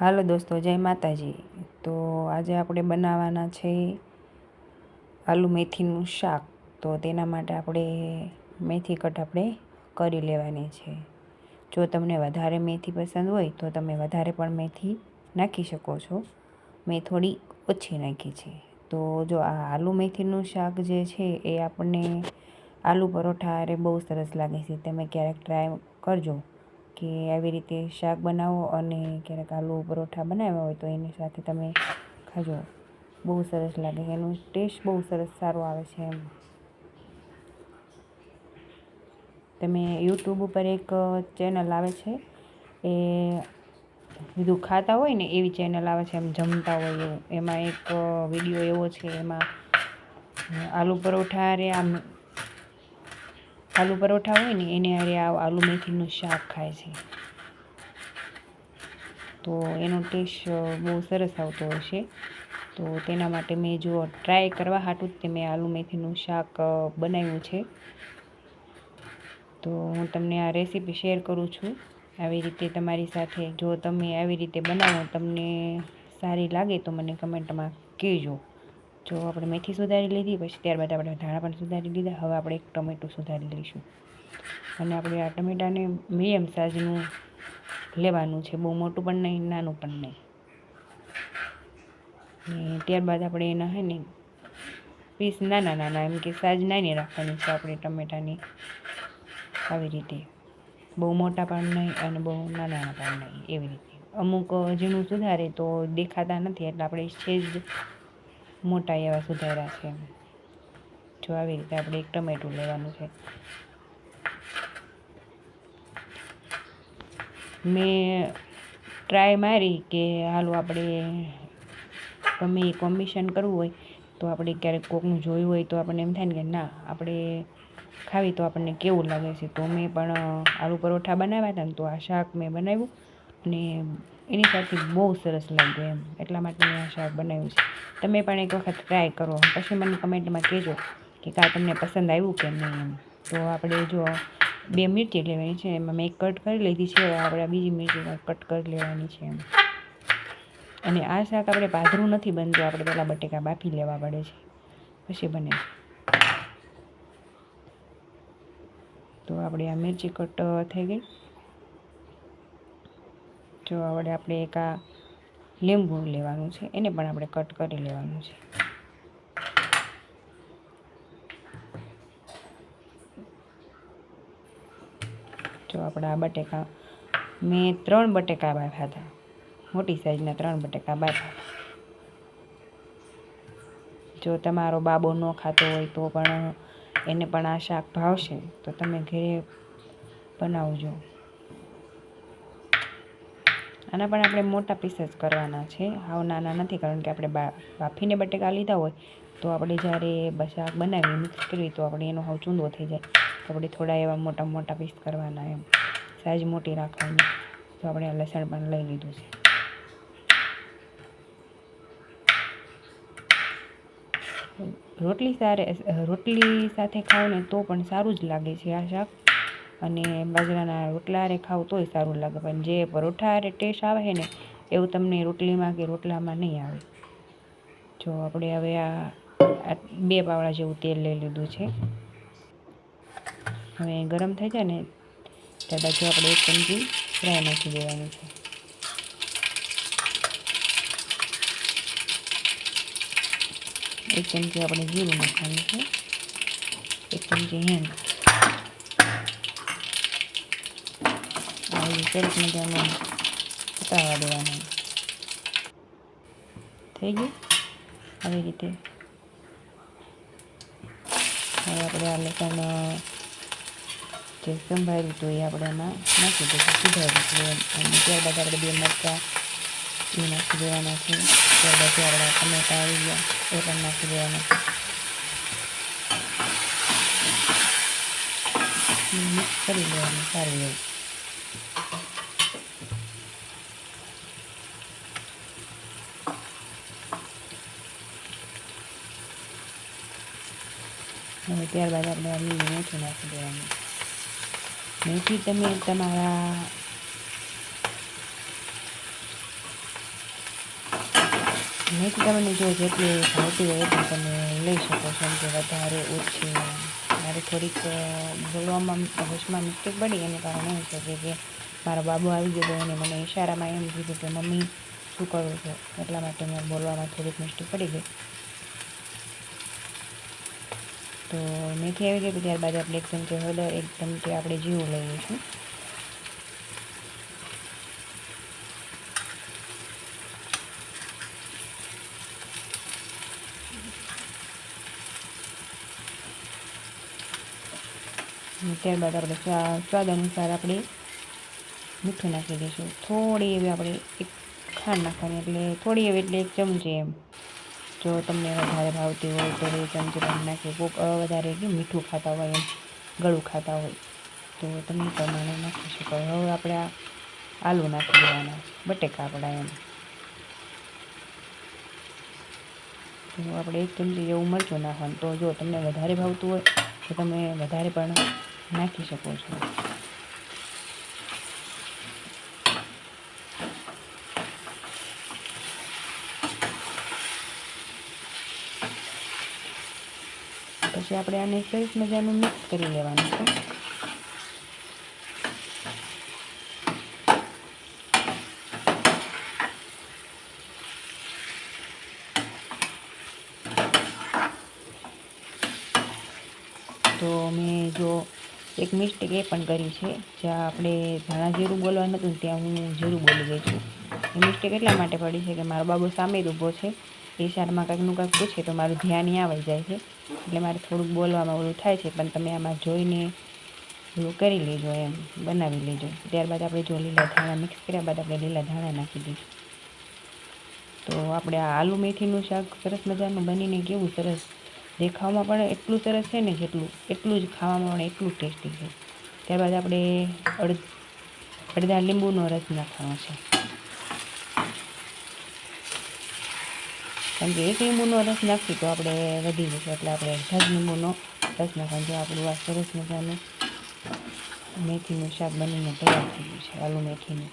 હાલો દોસ્તો, જય માતાજી. તો આજે આપણે બનાવવાના છે આલુ મેથીનું શાક. તો તેના માટે આપણે મેથી કટ આપણે કરી લેવાની છે. જો તમને વધારે મેથી પસંદ હોય, તો તમે વધારે પણ મેથી નાખી શકો છો. મેં થોડી ઓછી નાખી છે. તો જો આ આલુ મેથીનું શાક જે છે, એ આપણને આલુ પરોઠા અરે બહુ સરસ લાગે છે. તમે ક્યારેક ટ્રાય કરજો. કે આવી રીતે શાક બનાવો અને ક્યારેક આલુ પરોઠા બનાવ્યા હોય તો એની સાથે તમે ખાજો. બહુ સરસ લાગે એનું ટેસ્ટ બહુ સરસ સારો આવે છે એમ. તમે યુટ્યુબ ઉપર એક ચેનલ આવે છે એ બધું ખાતા હોય ને એવી ચેનલ આવે છે, એમ જમતા હોય. એવું એમાં એક વીડિયો એવો છે, એમાં આલુ પરોઠા રે, આમ આલુ પરોઠા હોય ને, એને અરે આલુ મેથીનું શાક ખાય છે. તો એનો ટેસ્ટ બહુ સરસ આવતો હશે. તો તેના માટે મેં જો ટ્રાય કરવા હાટું જ તે મેં આલુ મેથીનું શાક બનાવ્યું છે. તો હું તમને આ રેસીપી શેર કરું છું. આવી રીતે તમારી સાથે જો તમે આવી રીતે બનાવો, તમને સારી લાગે તો મને કમેન્ટમાં કહેજો. જો આપણે મેથી સુધારી લીધી, પછી ત્યારબાદ આપણે ધાણા પણ સુધારી લીધા. હવે આપણે એક ટમેટું સુધારી લઈશું. અને આપણે આ ટમેટાને મીડિયમ સાઇઝનું લેવાનું છે. બહુ મોટું પણ નહીં, નાનું પણ નહીં. ને ત્યારબાદ આપણે એના હે ને, પીસ નાના નાના, એમ કે સાજ નાની રાખવાની છે આપણે ટમેટાની. આવી રીતે. બહુ મોટા પણ નહીં અને બહુ નાના પણ નહીં. એવી રીતે. અમુક ઝીણું સુધારે તો દેખાતા નથી, એટલે આપણે છે જ મોટા એવા સુધાર્યા છે. જો આવી રીતે આપણે એક ટમેટું લેવાનું છે. મેં ટ્રાય મારી કે હાલો આપણે એ કોમ્બિશન કરવું હોય તો આપણે ક્યારેક કોકનું જોયું હોય તો આપણને એમ થાય ને કે ના, આપણે ખાવી તો આપણને કેવું લાગે છે. તો મેં પણ આલુ પરોઠા બનાવ્યા હતા ને તો આ શાક મેં બનાવ્યું. અને એની સાથે બહુ સરસ લાગ્યું એમ. એટલા માટે મેં આ શાક બનાવ્યું છે. તમે પણ એક વખત ટ્રાય કરો. પછી મને કમેન્ટમાં કહેજો કે કાં તમને પસંદ આવ્યું કે નહીં એમ. તો આપણે જો બે મિરચી લેવાની છે, એમાં મેં કટ કરી લીધી છે આપણે બીજી મિરચી કટ કરી લેવાની છે એમ. અને આ શાક આપણે પાધરું નથી બનતું, આપણે પહેલાં બટેકા બાફી લેવા પડે છે. પછી બને છે. તો આપણે આ મિરચી કટ થઈ ગઈ. જો આપણે આપણે એક આ લીંબુ લેવાનું છે, એને પણ આપણે કટ કરી લેવાનું છે. જો આપણા બટેકા, મેં ત્રણ બટેકા બાફ્યા હતા. મોટી સાઈઝના ત્રણ બટેકા બાફ્યા જો તમારો બાબો ન ખાતો હોય તો પણ એને પણ આ શાક ભાવશે, તો તમે ઘરે બનાવજો. આના પણ આપણે મોટા પીસ જ કરવાના છે. હાવ નાના નથી, કારણ કે આપણે બાફીને બટેકા લીધા હોય, તો આપણે જ્યારે શાક બનાવીએ મિક્સ કરીએ, તો આપણે એનો હાવ ચૂંદો થઈ જાય. તો આપણે થોડા એવા મોટા મોટા પીસ કરવાના એમ. સાઈઝ મોટી રાખવાની. તો આપણે લસણ પણ લઈ લીધું છે. રોટલી સારે, રોટલી સાથે ખાવ ને તો પણ સારું જ લાગે છે આ શાક. અને બાજરાના રોટલા હારે ખાવ તોય સારું લાગે. પણ જે પરોઠા હારે ટેસ્ટ આવે છે ને, એવું તમને રોટલીમાં કે રોટલામાં નહીં આવે. જો આપણે હવે આ બે પાવડા જેવું તેલ લઈ લીધું છે. હવે ગરમ થઈ જાય ને ત્યાં બાજુ આપણે એક ચમચી ફ્રાય નાખી દેવાનું છે. એક ચમચી આપણે જીરું નાખવાનું છે. એક ચમચી હિંગ. આવી સરસ મજાનું પતાવવા દેવાનું. થઈ ગયું? આવી રીતે. હવે આપણે આ લસણ જે સંભાળ્યું હતું એ આપણે એમાં નાખી દઈશું. સુધારી અને ત્યારબાદ આપણે બે મરચાં એ નાખી દેવાના છે. ત્યારબાદ આપણે ટમેટા આવી ગયા, એ પણ નાખી દેવાના છે. કરી લેવાનું, સારું એવું. હવે ત્યારબાદ આપણે આ લીલી મેથી નાખી દેવાની. મેથી તમે તમારા મેથી તમને જો જેટલી ભાવતી હોય એટલી તમે લઈ શકો છો. કે વધારે ઓછી. મારે થોડીક બોલવામાં હોશમાં મિસ્ટેક પડી એને કારણે એવું છે કે- કે મારો બાબુ આવી ગયો અને મને ઇશારામાં એમ કીધું કે, મમ્મી, શું કરું છું? એટલા માટે મેં બોલવામાં થોડીક મિસ્ટેક પડી ગઈ. તો મેથી આવી ગઈ ત્યારબાદ આપણે એક ચમચી હળદર, એક ચમચી આપણે જીરું લઈ લઈશું ત્યારબાદ આપણે સ્વા- સ્વાદ અનુસાર આપણે મીઠું નાખી દઈશું. થોડી એવી આપણે એક ખાંડ નાખવાની, એટલે થોડી એવી એટલે એક ચમચી એમ. જો તમને વધારે ભાવતી હોય તો બે ચમચી પણ નાખી કોક વધારે કે મીઠું ખાતા હોય એમ, ગળું ખાતા હોય. તો તમે પ્રમાણે નાખી શકો. હવે આપણે આ આલુ નાખી દેવાના. બટેકા આપણા એમ. તો આપણે એક ચમચી જેવું મરચું નાખવાનું. તો જો તમને વધારે ભાવતું હોય તો તમે વધારે પણ નાખી શકો છો. પછી આપણે આને સરસ મજાનું મિક્સ કરી લેવાનું છે. તો મેં જો એક મિસ્ટેક એ પણ કરી છે. જ્યાં આપણે ધાણા જીરું બોલવાનું હતું ત્યાં હું જીરું બોલી ગઈ છું એ મિસ્ટેક એટલા માટે પડી છે કે મારો બાબુ સામે જ ઊભો છે. ઈશારામાં કંઈકનું કંઈક પૂછે તો મારું ધ્યાન આવી જાય છે. એટલે મારે થોડુંક બોલવામાં ઓલું થાય છે, પણ તમે આમાં જોઈને ઓલું કરી લેજો એમ, બનાવી લેજો. ત્યારબાદ આપણે જો લીલા ધાણા મિક્સ કર્યા બાદ આપણે લીલા ધાણા નાખી દઈશું. તો આપણે આલુ મેથીનું શાક સરસ મજાનું બનીને કેવું સરસ દેખાવામાં પણ એટલું સરસ છે ને જેટલું, એટલું જ ખાવામાં પણ એટલું ટેસ્ટી છે. ત્યારબાદ આપણે અડધા લીંબુનો રસ નાખવાનો છે. કારણ કે એક લીંબુનો રસ નાખીએ તો આપણે વધી જશે. એટલે આપણે અડધા જ લીંબુનો રસ નાખવાનો જો આપણું આ સરસ મજાનું મેથીનું શાક બનીને તૈયાર થઈ ગયું છે. આલુ મેથીનું.